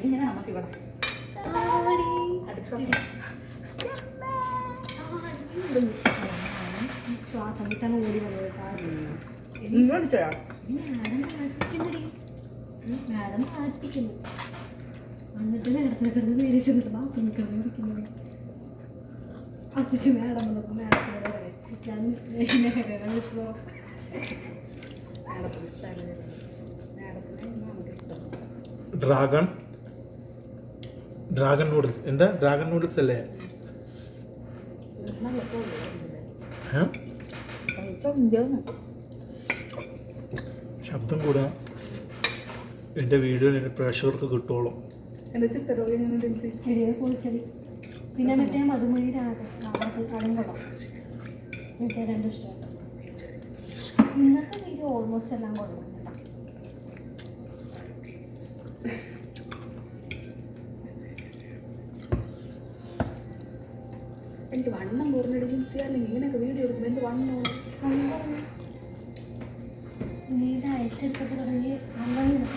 ഇങ്ങനെ Adik suasana. ശ്വാസം കിട്ടാൻ ഓടി വന്നത്? മാഡം താമസിക്കുന്നു എന്നിട്ട് മാഡത്തിനെ കിടന്ന് പേര് ചെന്നിട്ട് ബാത്റൂമിൽ കിടന്ന് ഇരിക്കുന്നത് എന്നിട്ട് മാഡം വന്നപ്പോൾ മാഡത്തിന് പറയാം ഞാൻ വിളിച്ചോ ഡ്രാഗൺ ഡ്രാഗൺ നൂഡിൽസ് എന്താ? ഡ്രാഗൺ നൂഡിൽസ് അല്ലേ. ശബ്ദം കൂടാ. എന്റെ വീഡിയോ എന്റെ പ്രേക്ഷകർക്ക് കിട്ടുള്ളൂ പിന്നെ മറ്റേ മധുമൊഴി രാഗം അതും കൊള്ളാം മറ്റേ രണ്ടും ഇഷ്ടമാണ് ഇന്നത്തെ വീഡിയോ ഓൾമോസ്റ്റ് എല്ലാം കൊള്ളാം കേട്ടോ. എനിക്ക് വണ്ണം കുറഞ്ഞിട്ട് ജിൻസി അല്ലെങ്കിൽ ഇങ്ങനെയൊക്കെ വീഡിയോ എടുക്കുമ്പോൾ എന്ത് വണ്ണം? നീ ഡയറ്റ് എടുത്തിട്ട് തുടങ്ങി കുറഞ്ഞു.